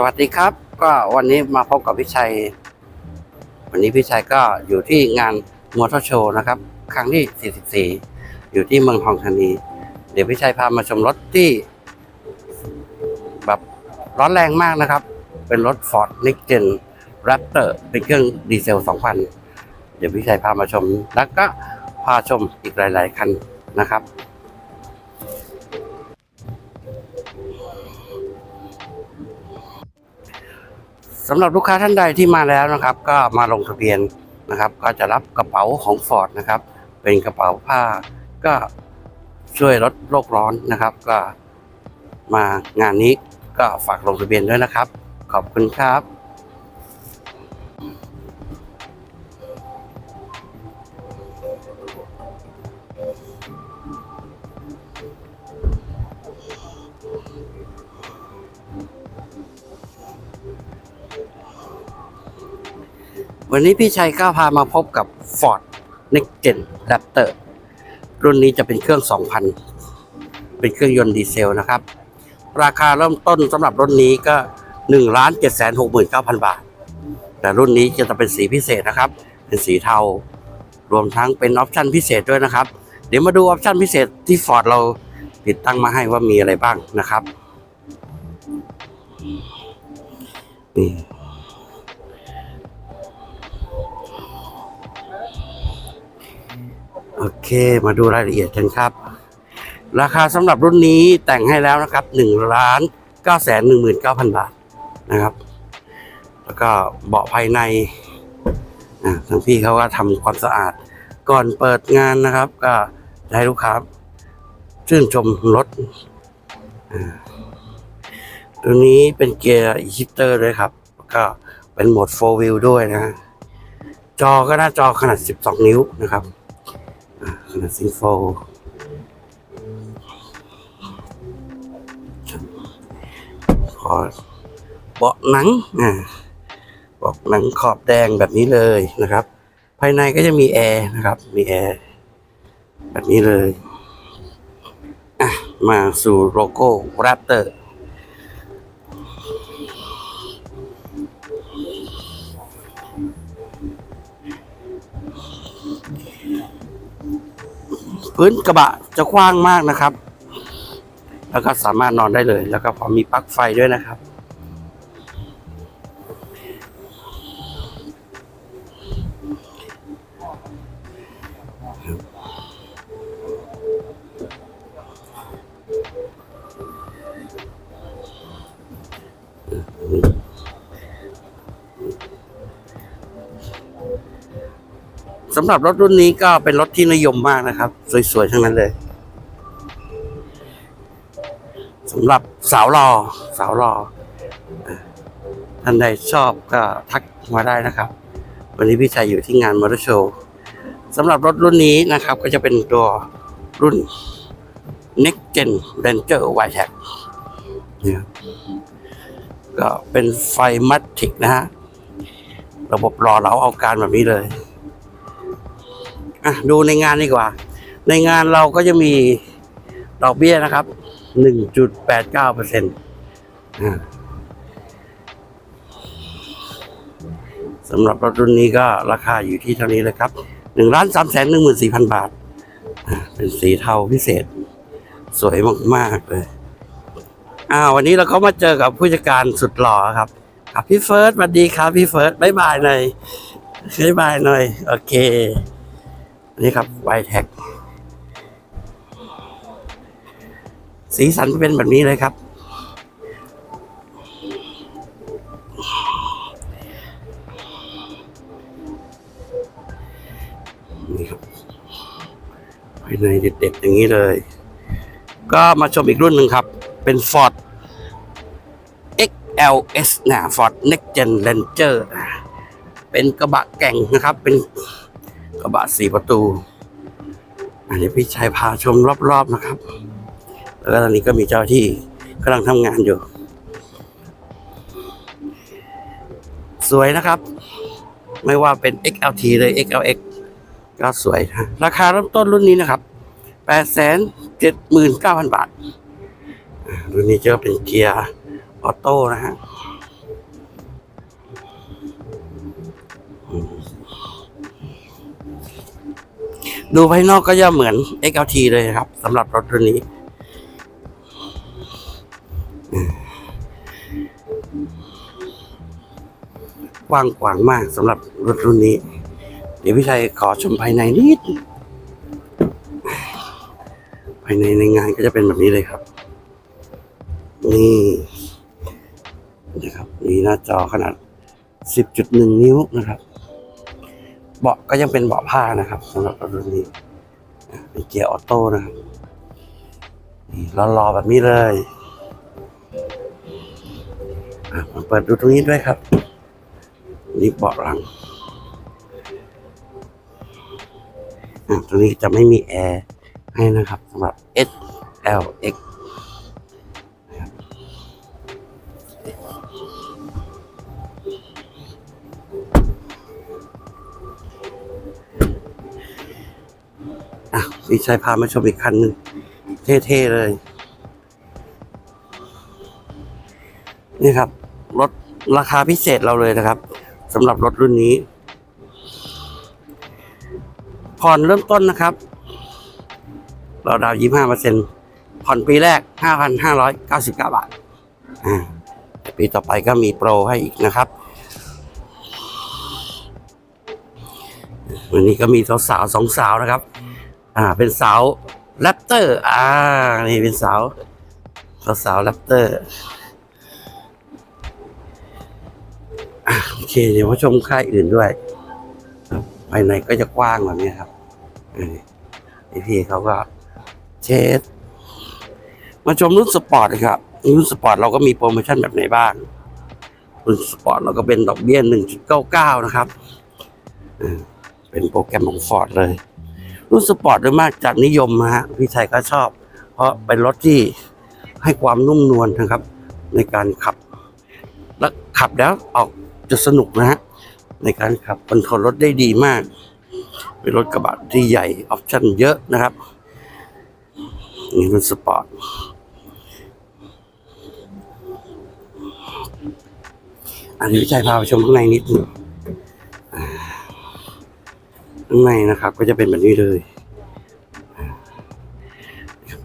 สวัสดีครับ ก็วันนี้มาพบกับพี่ชัย วันนี้พี่ชัยก็อยู่ที่งานมอเตอร์โชว์นะครับ ครั้งที่ 44 อยู่ที่เมืองทองธานี เดี๋ยวพี่ชัยพามาชมรถที่แบบร้อนแรงมากนะครับ เป็นรถ Ford Next Gen Raptor เป็นเครื่องดีเซล 2000 เดี๋ยวพี่ชัยพามาชม แล้วก็พาชมอีกหลาย ๆ คันนะครับ สำหรับลูกค้าท่านใดที่มาแล้วนะครับ ก็มาลงทะเบียนนะครับ ก็จะรับกระเป๋าของ Ford นะครับ เป็นกระเป๋าผ้า ก็ช่วยลดโลกร้อนนะครับ ก็มางานนี้ก็ฝากลงทะเบียนด้วยนะครับ ขอบคุณครับ วันนี้พี่ชัยก็พามาพบกับ Ford Next Gen Raptor รุ่นนี้จะเป็นเครื่อง 2,000 เป็นเครื่องยนต์ดีเซลนะครับ ราคาเริ่มต้นสำหรับรุ่นนี้ก็ 1 7 6 9 0 0 0 บาท แต่รุ่นนี้จะเป็นสีพิเศษนะครับ เป็นสีเทา รวมทั้งเป็นออปชั่นพิเศษด้วยนะครับ เดี๋ยวมาดูออปชั่นพิเศษที่ Ford เราติดตั้งมาให้ว่ามีอะไรบ้างนะครับนี่ โอเคมาดูรายละเอียดกันครับ ราคาสำหรับรุ่นนี้แต่งให้แล้วนะครับ1ล้าน9แสน19,000 บาทนะครับ แล้วก็เบาะภายในทางพี่เขาก็ทำความสะอาด ก่อนเปิดงานนะครับ ก็ให้ลูกค้าชื่นชมรถอ่าตัวนี้เป็นเกียร์ฮิตเตอร์ด้วยครับ ก็เป็นโหมด 4 wheel ด้วยนะฮะจอก็หน้าจอขนาด 12 นิ้วนะครับ ขนาดซิงโฟขอเบาะหนังอ่าเบาะหนังขอบแดงแบบนี้เลยนะครับ ภายในก็จะมีแอร์นะครับ มีแอร์แบบนี้เลยอะมาสู่โลโก้ Raptor พื้นกระบะจะกว้างมากนะครับ แล้วก็สามารถนอนได้เลย แล้วก็พอมีปลั๊กไฟด้วยนะครับ สำหรับรถรุ่นนี้ก็เป็นรถที่นิยมมากนะครับ สวยๆทั้งนั้นเลยสำหรับสาวรอสาวรอท่านใดชอบก็ทักมาได้นะครับ วันนี้พี่ชัยอยู่ที่งานมอเตอร์โชว์สำหรับรถรุ่นนี้นะครับ ก็จะเป็นตัวรุ่น Next Gen Ranger y t e c นี่ก็เป็นไฟมัตติกนะฮะ ระบบรอเราเอาการแบบนี้เลย อะดูในงานดีกว่า ในงานเราก็จะมีดอกเบี้ยนะครับ 1.89เปอร์เซ็นต์สำหรับรถรุ่นนี้ก็ราคาอยู่ที่เท่านี้เลยครับ1ล้าน3แสน1 4 0 0 0บาทอะเป็นสีเทาพิเศษ สวยมากๆเลยอ้าววันนี้เราก็มาเจอกับผู้จัดการสุดหล่อครับครับพี่เฟิร์สสวัสดีครับพี่เฟิร์สบ๊ายบายหน่อยบ๊ายบายหน่อย โอเค นี่ครับไวแท็กสีสันเป็นแบบนี้เลยครับ นี่ครับภายในเด็ดๆอย่างนี้เลย ก็มาชมอีกรุ่นหนึ่งครับ เป็น Ford XLS นะ Ford Next Gen Ranger อะเป็นกระบะแก่งนะครับ เป็น กระบะสี่ประตู อันนี้พี่ชายพาชมรอบๆนะครับ แล้วก็ตอนนี้ก็มีเจ้าที่กำลังทำงานอยู่ สวยนะครับ ไม่ว่าเป็น XLT เลย XLX ก็สวยนะราคาเริ่มต้นรุ่นนี้นะครับ879,000บาทอ่ารุ่นนี้จะเป็นเกียร์ออโต้นะฮะ ดูภายนอกก็จะเหมือน XLT เลยครับสำหรับรถรุ่นนี้กว้างขวางมากสำหรับรถรุ่นนี้ เดี๋ยวพี่ชัยขอชมภายในนิด ภายในในงานก็จะเป็นแบบนี้เลยครับ นี่นะครับมีหน้าจอขนาด 10.1 นิ้วนะครับ เบาะก็ยังเป็นเบาะผ้านะครับสำหรับรุ่นนี้เป็นเกียร์ออโต้นะครับนี่รอๆแบบนี้เลยมาเปิดดูตรงนี้ด้วยครับ นี่เบาะหลังตรงนี้จะไม่มีแอร์ให้นะครับสำหรับ S L X อีชายพามาชมอีกคันหนึ่งเท่ๆเลย นี่ครับ รถราคาพิเศษเราเลยนะครับสำหรับรถรุ่นนี้ผ่อนเริ่มต้นนะครับ เราดาวยี่ห้าเปอร์เซ็นผ่อนปีแรกห้าพันห้าร้อยเก้าสิบเก้าบาทปีต่อไปก็มีโปรให้อีกนะครับ วันนี้ก็มีสาวสองสาวนะครับ อ่า เป็นสาวแรปเตอร์ อ่า นี่เป็นสาวสาวสาแรปเตอร์โอเค เดี๋ยวมาชมค่ายอื่นด้วยภายในก็จะกว้างแบบนี้ครับเออนี่พี่เขาก็เช็ดมาชมรุ่นสปอร์ตเลยครับรุ่นสปอร์ตเราก็มีโปรโมชั่นแบบไหนบ้าง รุ่นสปอร์ตเราก็เป็นดอกเบี้ย1.99นะครับเป็นโปรแกรมของฟอร์ดเลย รุ่นสปอร์ตโดยมากจะนิยมนะฮะพี่ชัยก็ชอบ เพราะเป็นรถที่ให้ความนุ่มนวลนะครับ ในการขับ แล้วขับแล้วออกจะสนุกนะฮะในการขับคอนโทรลรถได้ดีมาก เป็นรถกระบะที่ใหญ่ออปชั่นเยอะนะครับนี่เป็นสปอร์ตอันนี้พี่ชัยพาไปชมข้างในนิดหนึงอ่า ข้างในนะครับ ก็จะเป็นแบบนี้เลย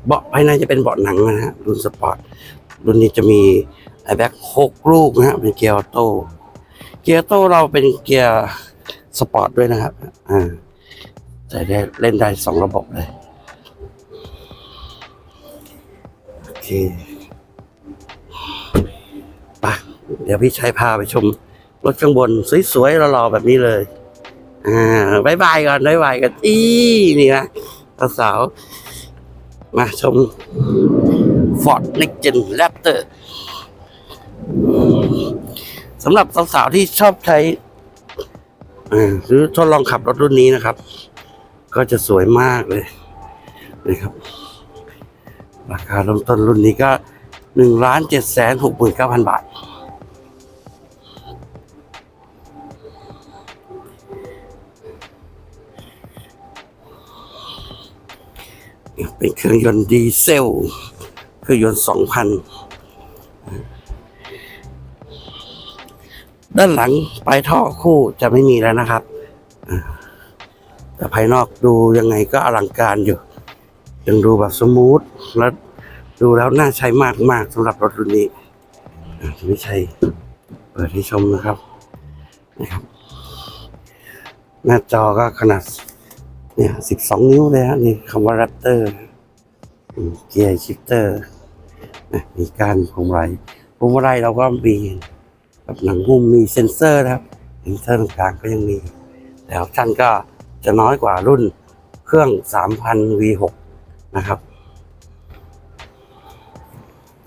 เบาะภายในจะเป็นเบาะหนังนะฮะรุ่นสปอร์ตรุ่นนี้จะมีไอแบ็กหกลูกนะฮะเป็นเกียร์ออโต้เกียร์ออโต้เราเป็นเกียร์สปอร์ตด้วยนะครับ อ่าใส่ได้เล่นได้สองระบบเลย โอเคไปะเดี๋ยวพี่ชัยพาไปชมรถข้างบน สวยๆรอๆแบบนี้เลย อ่าบายบายก่อนบายบายกันอีนี่นะสาวๆมาชม Ford Next Gen Raptor สำหรับสาวๆที่ชอบใช้อ่าหรือทดลองขับรถรุ่นนี้นะครับ ก็จะสวยมากเลยนะครับ ราคาเริ่มต้นรุ่นนี้ก็หนึ่งล้านเจ็ดแสนหกหมื่นเก้าพันบาท เป็นเครื่องยนต์ดีเซล เครื่องยนต์สองพัน ด้านหลังปลายท่อคู่จะไม่มีแล้วนะครับ แต่ภายนอกดูยังไงก็อลังการอยู่ ยังดูแบบสมูท และดูแล้วน่าใช้มากๆสำหรับรถรุ่นนี้ไม่ใช่เปิดให้ชมนะครับนะครับ หน้าจอก็ขนาด เนี่ยสิบสองนิ้วเลยฮะนี่คำว่า Raptor อืมเกียร์ชิปเตอร์มีการพวงมาลัยพวงมาลัยเราก็มีแบบหนังหุ้มมีเซ็นเซอร์นะครับเซ็นเซอร์ต่างๆก็ยังมี แต่ออปชั่นก็จะน้อยกว่ารุ่นเครื่อง 3,000 V6 นะครับ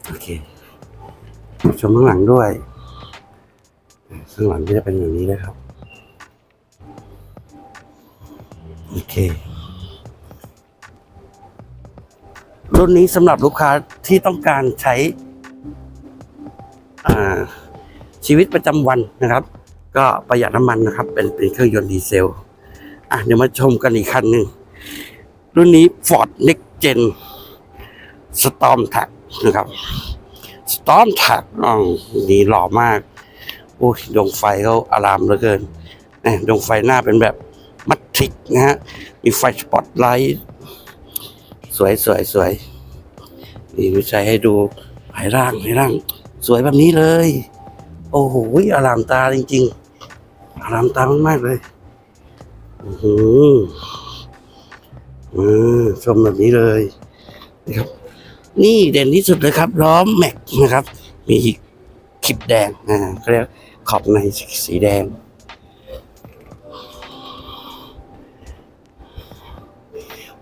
โอเค ชมข้างหลังด้วย ข้างหลังก็จะเป็นอย่างนี้เลยครับ โอเค รุ่นนี้สำหรับลูกค้าที่ต้องการใช้ชีวิตประจำวันนะครับ ก็ประหยัดน้ำมันนะครับ เป็นเป็นเครื่องยนต์ดีเซล อะเดี๋ยวมาชมกันอีกคันหนึ่งรุ่นนี้ Ford Next Gen Storm t a g นะครับ Storm t a g อ๋อดีหล่อมาก โอ้ยดวงไฟเขาอารามเหลือเกินเนี่ยดวงไฟหน้าเป็นแบบ มัตริกนะฮะ มีไฟสปอตไลท์สวยสวยสวยนี่วิจัยให้ดูภายร่างภายร่าง สวยแบบนี้เลย โอ้โหอารามตาจริงๆอารามตามากๆเลยอือหืออชมแบบนี้เลยนะครับนี่เด่นที่สุดเลยครับ ล้อมแม็กนะครับ มีคลิปแดงอ่าเขาเรียกขอบในสีแดง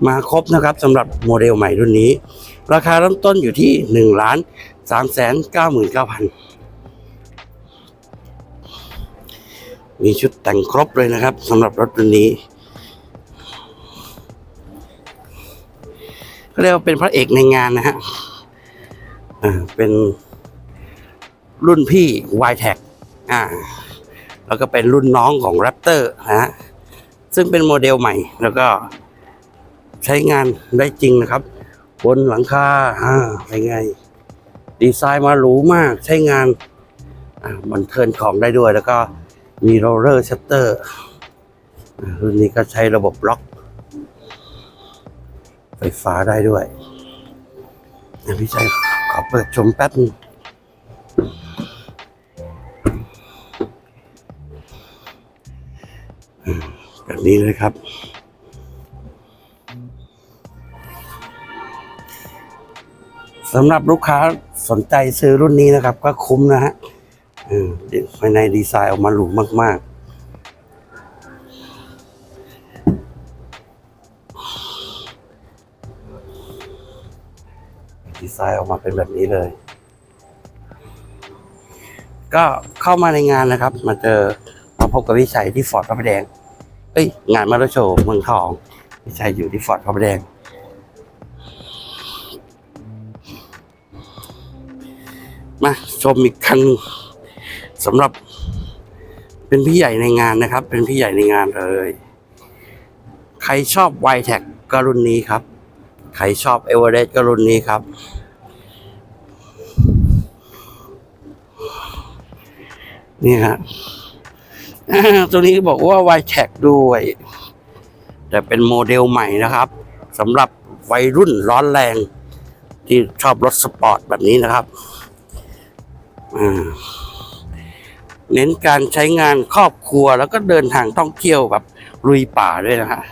มาครบนะครับสำหรับโมเดลใหม่รุ่นนี้ ราคาเริ่มต้นอยู่ที่หนึ่งล้านสามแสนเก้าหมื่นเก้าพันมีชุดแต่งครบเลยนะครับสำหรับรถรุ่นนี้เขาเรียกว่าเป็นพระเอกในงานนะฮะอ่าเป็นรุ่นพี่ y t e c อ่าแล้วก็เป็นรุ่นน้องของ Raptor นะฮะซึ่งเป็นโมเดลใหม่แล้วก็ ใช้งานได้จริงนะครับ บนหลังคาอ่าเป็นไง ดีไซน์มาหรูมากใช้งานอ่ามันเทินของได้ด้วยแล้วก็มีโรลเลอร์ชัตเตอร์รุ่นนี้ก็ใช้ระบบล็อก ไฟฟ้าได้ด้วยอะพี่ชัยขอเปิดชมแป๊บนึงแบบนี้เลยครับ สำหรับลูกค้าสนใจซื้อรุ่นนี้นะครับ ก็คุ้มนะฮะอืมภายในดีไซน์ออกมาหรูมาก ๆดีไซน์ออกมาเป็นแบบนี้เลย ก็เข้ามาในงานนะครับ มาเจอมาพบกับวิชัยที่ฟอร์ดพระประแดง เอ้ย งานมาราโชว์เมืองทอง วิชัยอยู่ที่ฟอร์ดพระประแดง ชมอีกคันสำหรับ เป็นพี่ใหญ่ในงานนะครับ เป็นพี่ใหญ่ในงานเลย ใครชอบ y t e c ก็รุ่นนี้ครับ ใครชอบ e v e r e s t ก็รุ่นนี้ครับ นี่ฮะตัวนี้บอกว่า y t e c ด้วย แต่เป็นโมเดลใหม่นะครับสำหรับวัยรุ่นร้อนแรง ที่ชอบรถสปอร์ตแบบนี้นะครับ เน้นการใช้งานครอบครัวแล้วก็เดินทางท่องเที่ยวแบบลุยป่าด้วยนะฮะ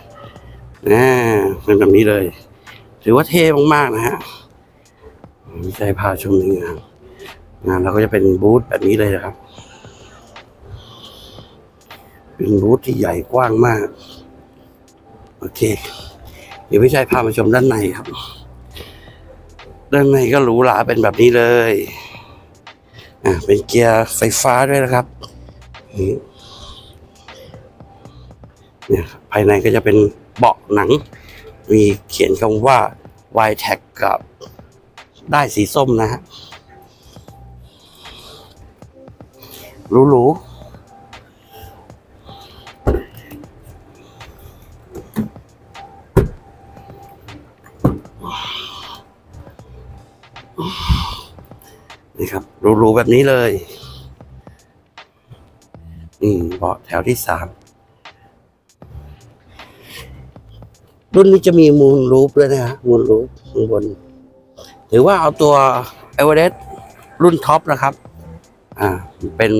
อ่าเป็นแบบนี้เลย ถือว่าเท่มากๆนะฮะวิจัยพาชมในงานงานเราก็จะเป็นบูธแบบนี้เลยนะครับ เป็นบูธที่ใหญ่กว้างมาก โอเค เดี๋ยวพี่ชัยพามาชมด้านในครับ ด้านในก็หรูหราเป็นแบบนี้เลย อ่าเป็นเกียร์ไฟฟ้าด้วยนะครับนี่เนี่ยภายในก็จะเป็นเบาะหนัง มีเขียนคำว่า y t a g กับได้สีส้มนะฮะหรูๆ นี่ครับรูๆแบบนี้เลยนี่เบาะแถวที่สามรุ่นนี้จะมีมูลรูปด้วยนะฮะมูลรูปข้างบนถือว่าเอาตัวเอเวอเรสต์รุ่นท็อปนะครับ อ่า เป็น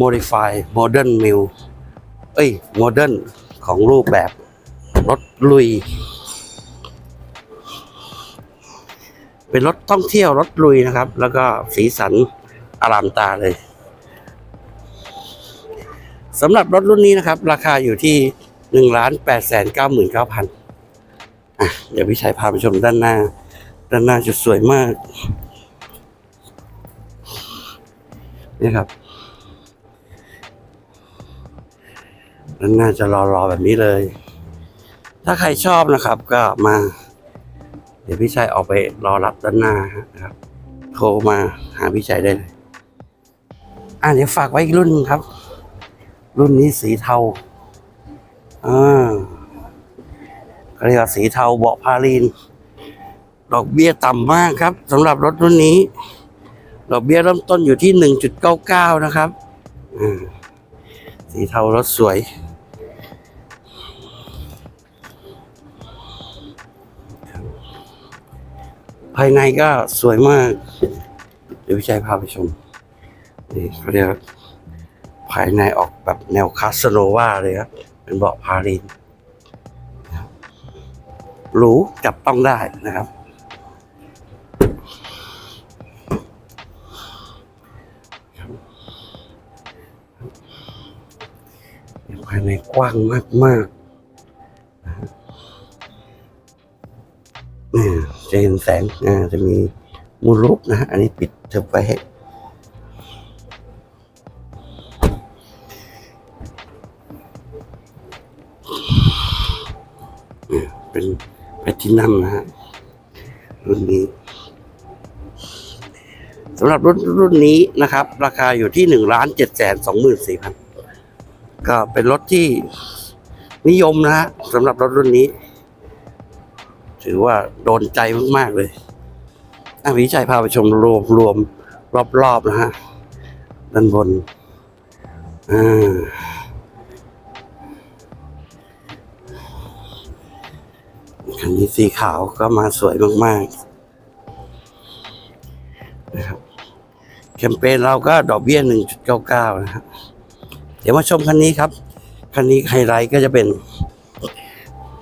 modify modern mill เอ้ย modern ของรูปแบบรถลุย เป็นรถท่องเที่ยวรถลุยนะครับ แล้วก็สีสันอารามตาเลยสำหรับรถรุ่นนี้นะครับ ราคาอยู่ที่หนึ่งล้านแปดแสนเก้าหมื่นเก้าพันอะเดี๋ยวพี่ชัยพาไปชมด้านหน้า ด้านหน้าจะสวยมาก นี่ครับ ด้านหน้าจะรอๆแบบนี้เลย ถ้าใครชอบนะครับก็มา เดี๋ยวพี่ชัยออกไปรอรับด้านหน้านะครับโทรมาหาพี่ชัยได้เลยอะเดี๋ยวฝากไว้อีกรุ่นครับ รุ่นนี้สีเทาอ่าเขาเรียกว่าสีเทาเบาะพาลีน ดอกเบี้ยต่ำมากครับสำหรับรถรุ่นนี้ ดอกเบี้ยเริ่มต้นอยู่ที่หนึ่งจุดเก้าเก้านะครับอ่าสีเทารถสวย ภายในก็สวยมาก เดี๋ยวพี่ชัยพาไปชม นี่เขาเรียกว่าภายในออกแบบแนวคาสโนวาเลยครับ เป็นเบาะพาลินหรูจับต้องได้นะครับ ภายในกว้างมากมากๆ จะเห็นแสงอ่าจะมีมูลรูปนะฮะอันนี้ปิดเทอไว้ให้เนี่ยเป็นแพทินัมนะฮะรุ่นนี้สำหรับรุ่นรุ่นนี้นะครับ ราคาอยู่ที่หนึ่งล้านเจ็ดแสนสองหมื่นสี่พันก็เป็นรถที่นิยมนะฮะสำหรับรถรุ่นนี้ ถือว่าโดนใจมาก ๆ เลยอะวิชัยพาไปชมรวมรวมรอบ ๆ นะฮะ ด้านบน อ่าคันนี้สีขาวก็มาสวยมาก ๆ นะครับแคมเปญเราก็ดอกเบี้ย1.99นะฮะเดี๋ยวมาชมคันนี้ครับ คันนี้ไฮไลท์ก็จะเป็น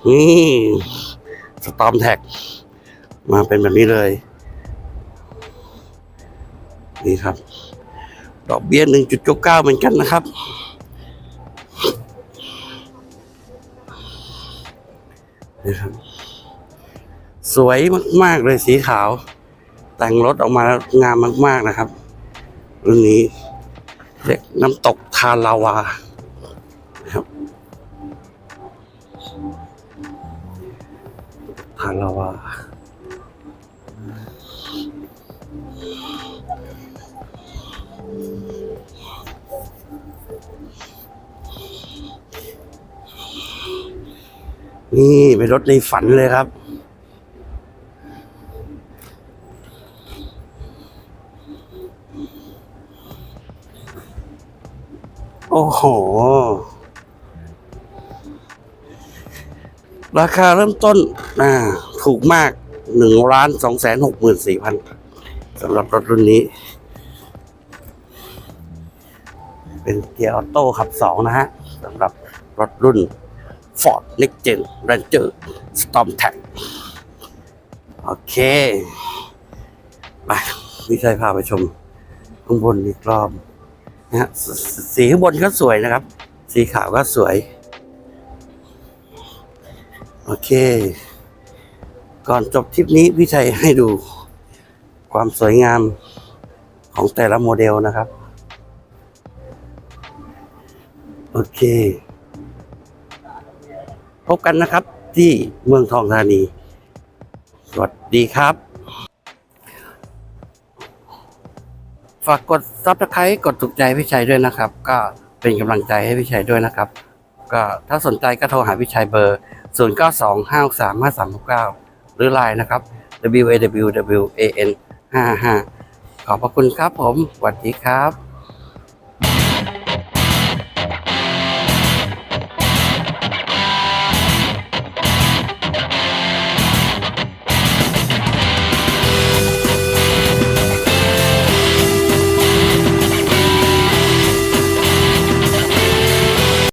นี่ สตอมแท็ก มาเป็นแบบนี้เลย นี่ครับ ดอกเบี้ย1.99เหมือนกันนะครับนี่ครับ สวยมาก ๆ เลยสีขาว แต่งรถออกมางามมาก ๆนะครับ รุ่นนี้เรียกน้ำตกทาลาวา นี่เป็นรถในฝันเลยครับ โอ้โห ราคาเริ่มต้นอ่าถูกมากหนึ่งล้านสองแสนหกหมื่นสี่พันสำหรับรถรุ่นนี้ เป็นเกียร์ออโต้ขับสองนะฮะสำหรับรถรุ่น Ford Next Gen Ranger Storm Tag โอเค ไปวิชัยพาไปชม ข้างบนอีกรอบนะฮะสสีข้างบนก็สวยนะครับ สีขาวก็สวย โอเค ก่อนจบทริปนี้พี่ชัยให้ดูความสวยงามของแต่ละโมเดลนะครับ โอเค พบกันนะครับ ที่เมืองทองธานี สวัสดีครับ ฝากกดซับสไครต์กดถูกใจพี่ชัยด้วยนะครับ ก็เป็นกำลังใจให้พี่ชัยด้วยนะครับ ก็ถ้าสนใจก็โทรหาพี่ชัยเบอร์ 0 9 2 5 6 3 5 3 6 9 หรือไลน์นะครับ w a w w a n 5 5ขอบพระคุณครับผมสวัสดีครับ